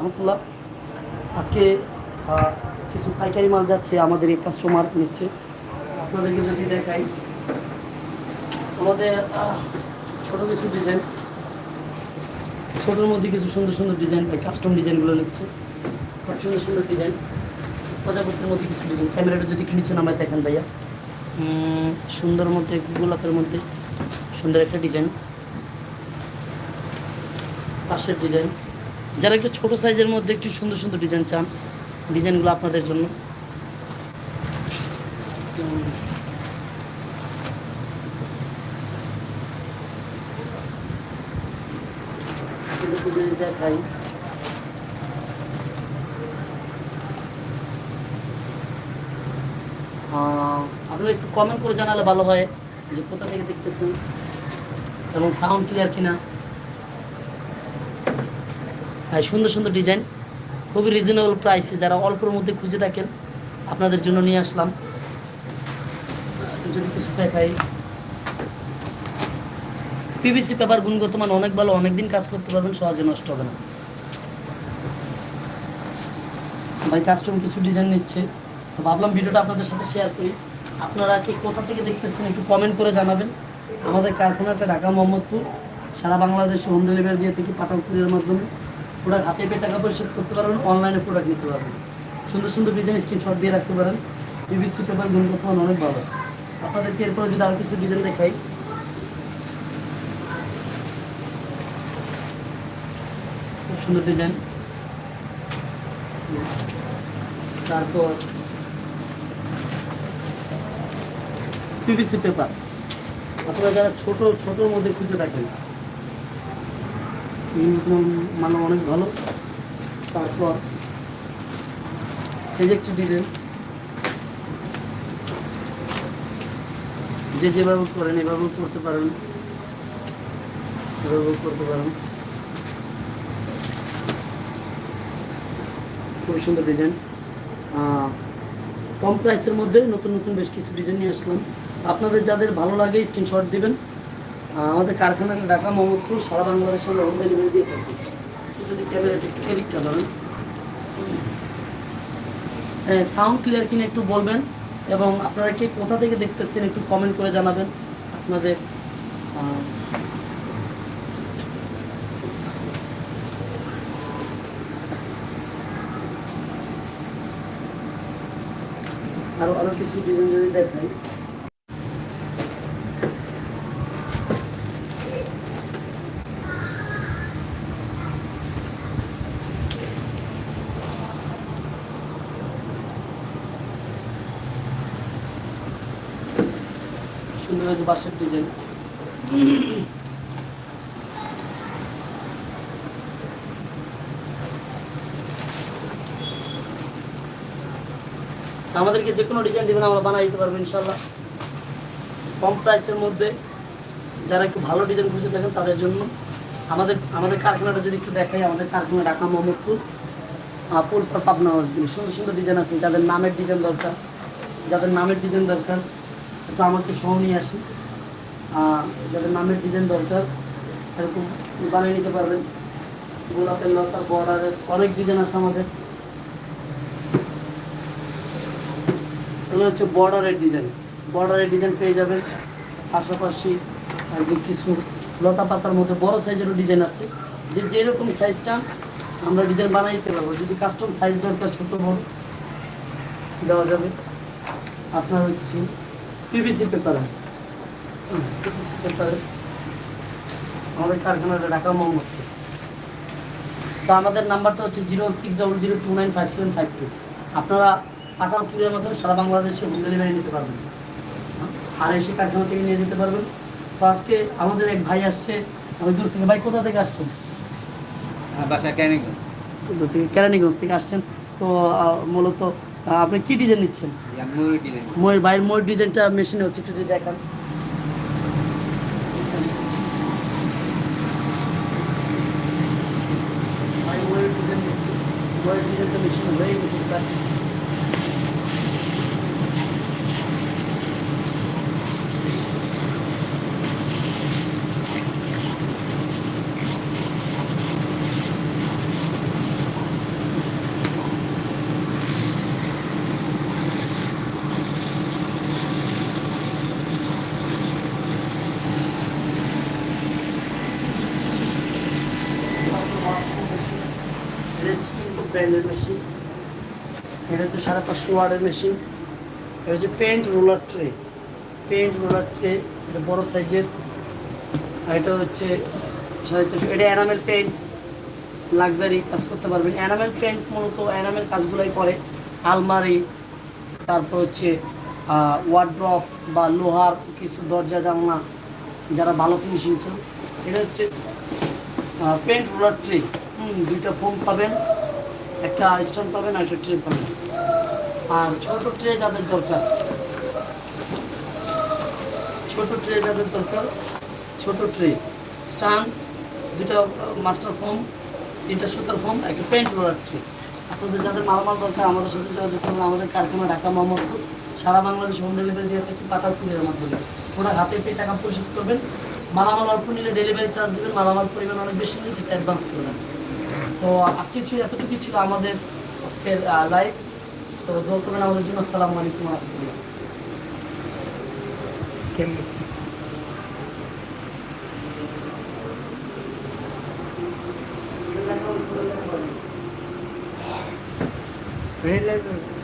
রহমতুল্লাহ আজকে কিছু পাইকারি মাল যাচ্ছে, আমাদের এই কাস্টমার নিচ্ছে। আপনাদেরকে যদি দেখাই, আমাদের ছোট কিছু ডিজাইন ছোটোর মধ্যে কিছু সুন্দর সুন্দর ডিজাইন পাই কাস্টম ডিজাইনগুলো নিচ্ছে খুব সুন্দর সুন্দর ডিজাইন প্রজাপতির মধ্যে কিছু ডিজাইন ক্যামেরাটা যদি একটু নিচে নামায় দেখেন ভাইয়া। সুন্দর মধ্যে গোলাপের মধ্যে সুন্দর একটা ডিজাইন পাশের ডিজাইন যারা একটু ছোটো সাইজের মধ্যে একটু সুন্দর সুন্দর ডিজাইন চান, ডিজাইনগুলো আপনাদের জন্য। আপনারা একটু কমেন্ট করে জানালে ভালো হয় যে কোথা থেকে দেখতেছেন এবং সাউন্ড ক্লিয়ার কিনা। সুন্দর সুন্দর ডিজাইন খুবই রিজনেবল প্রাইসে যারা অল্পের মধ্যে খুঁজে থাকেন, আপনাদের জন্য নিয়ে আসলাম। পিভিসি পেপার গুণগত মান অনেক ভালো অনেক দিন কাজ করতে পারবেন, সহজে নষ্ট হবে না। ভাই কাস্টম কিছু ডিজাইন নিচ্ছে। তো ভাবলাম ভিডিওটা আপনাদের সাথে শেয়ার করি। আপনারা কি কোথা থেকে দেখতেছেন একটু কমেন্ট করে জানাবেন। আমাদের কারখানাটা ঢাকা মোহাম্মদপুর সারা বাংলাদেশে হোম ডেলিভারি দিয়ে থেকে পাঠাও মাধ্যমে। প্রোডাক্ট হাতে পেয়ে টাকা পরিশোধ করতে পারবেন, অনলাইনে প্রোডাক্ট নিতে পারবেন। সুন্দর সুন্দর ডিজাইন স্ক্রিনশট দিয়ে রাখতে পারেন। পিভিসি পেপার গুণগত মান অনেক ভালো। আপনাদেরকে এরপরে যদি আরও কিছু ডিজাইন দেখাই। খুব সুন্দর ডিজাইন তারপর পিভিসি পেপার আপনারা যারা ছোট, ছোটোর মধ্যে খুঁজে থাকেন মানে অনেক ভালো। তারপর এই যে একটি ডিজাইন যে যেভাবে করেন, এভাবেও করতে পারেন। এভাবেও করতে পারেন। খুবই সুন্দর ডিজাইন কম প্রাইসের মধ্যে নতুন নতুন বেশ কিছু ডিজাইন নিয়ে আসলাম। আপনাদের যাদের ভালো লাগে স্ক্রিনশট দিবেন। আমাদের কারখানাটা ঢাকা মোহাম্মদপুর, সারা বাংলাদেশের হোম ডেলিভারি দিয়ে থাকি। যদি ক্যামেরাটা একটু এদিকটা ধরেন। সাউন্ড ক্লিয়ার কিনা একটু বলবেন এবং আপনারা কে কোথা থেকে দেখতেছেন একটু কমেন্ট করে জানাবেন। আপনাদের আরও আরও কিছু ডিজাইন যদি দেখাই। সুন্দর হয়েছে বাসের ডিজাইন। আমাদেরকে যে কোনো ডিজাইন দেবেন, আমরা বানিয়ে দিতে পারব ইনশাল্লাহ কম প্রাইসের মধ্যে যারা একটু ভালো ডিজাইন খুঁজে দেখেন, তাদের জন্য আমাদের আমাদের কারখানাটা যদি একটু দেখাই, আমাদের কারখানা ঢাকা মোহাম্মদপুর পুলপার পাবনা হসপিটাল সুন্দর সুন্দর ডিজাইন আছে, যাদের নামের ডিজাইন দরকার, যাদের নামের ডিজাইন দরকার একটু আমাকে সহ নিয়ে আসি। যাদের নামের ডিজাইন দরকার, এরকম বানিয়ে নিতে পারবেন। গোলাপের লতা বর্ডারের অনেক ডিজাইন আছে আমাদের। এগুলো হচ্ছে বর্ডারের ডিজাইন বর্ডারের ডিজাইন পেয়ে যাবেন। পাশাপাশি যে কিছু লতা পাতার মধ্যে বড় সাইজেরও ডিজাইন আছে। যে যেরকম সাইজ চান, আমরা ডিজাইন বানাই দিতে পারব। যদি কাস্টম সাইজ দরকার ছোটো বড়, দেওয়া যাবে। আপনার হচ্ছে পিভিসি পেপারে পিভিসি পেপারে আমাদের কারখানাটা ঢাকা মোহাম্মদপুর। তো আমাদের নাম্বারটা হচ্ছে zero six double zero two nine five seven five two আপনারা পাঠান কুরিয়ার মাধ্যমে সারা বাংলাদেশে হোম ডেলিভারি নিতে পারবেন। আর এসে কারখানা থেকে নিয়ে যেতে পারবেন। তো আজকে আমাদের এক ভাই আসছে। ওই দূর থেকে ভাই কোথা থেকে আসছেন? বাসা কেন দূর থেকে কেরানীগঞ্জ থেকে আসছেন। তো মূলত আপনি কি ডিজাইন নিচ্ছেন? ময়ূর ডিজাইন ময়ের ডিজাইনটা মেশিনে হচ্ছে একটু যদি দেখান। ময়ের ডিজাইন নিচ্ছে। ময়ূর ডিজাইনটা মেশিনে হয়ে গেছে প্রায় এটা হচ্ছে ব্র্যান্ডের মেশিন এটা হচ্ছে সাড়ে পাঁচশো ওয়ার্ডের মেশিন এটা হচ্ছে paint roller tray paint roller tray এটা বড় সাইজের আর এটা হচ্ছে সাড়ে চারশো, এটা অ্যানামেল পেন্ট লাক্সারি কাজ করতে পারবেন। অ্যানামেল পেন্ট মূলত অ্যানামেল কাজগুলাই করে, আলমারি, তারপর হচ্ছে ওয়ার্ড্রফ বা লোহার কিছু দরজা, জানলা, যারা ভালো ফিনিশিং চান। এটা হচ্ছে পেন্ট রোলার ট্রে দুইটা ফোন পাবেন। একটা স্ট্যান্ড পাবেন আর একটা ট্রে পাবেন। আর ছোট ট্রে যাদের দরকার, ছোট ট্রে যাদের দরকার, ছোট ট্রে স্ট্যান্ড দুটা মাস্টার ফোম, তিনটা সুতার ফোম, একটা পেন্ট রোলার ট্রে আপনাদের যাদের মালামাল দরকার, আমাদের সাথে যোগাযোগ করবেন আমাদের কারখানা ঢাকা, মোহাম্মদপুর, সারা বাংলাদেশ হোম ডেলিভারি দিয়ে থাকি পাতার কুলের মাধ্যমে। ওরা হাতে পেয়ে টাকা পরিশোধ করবেন। মালামাল অল্প নিলে ডেলিভারি চার্জ দেবেন। মালামাল পরিমাণ অনেক বেশি নিলে কিছু অ্যাডভান্স করবেন তো আজকে ছিল এতটুকু ছিল আমাদের লাইভ তো দোয়া করবেন আমাদের জন্য। আসসালামু আলাইকুম রহমতুল্লাহ। যে-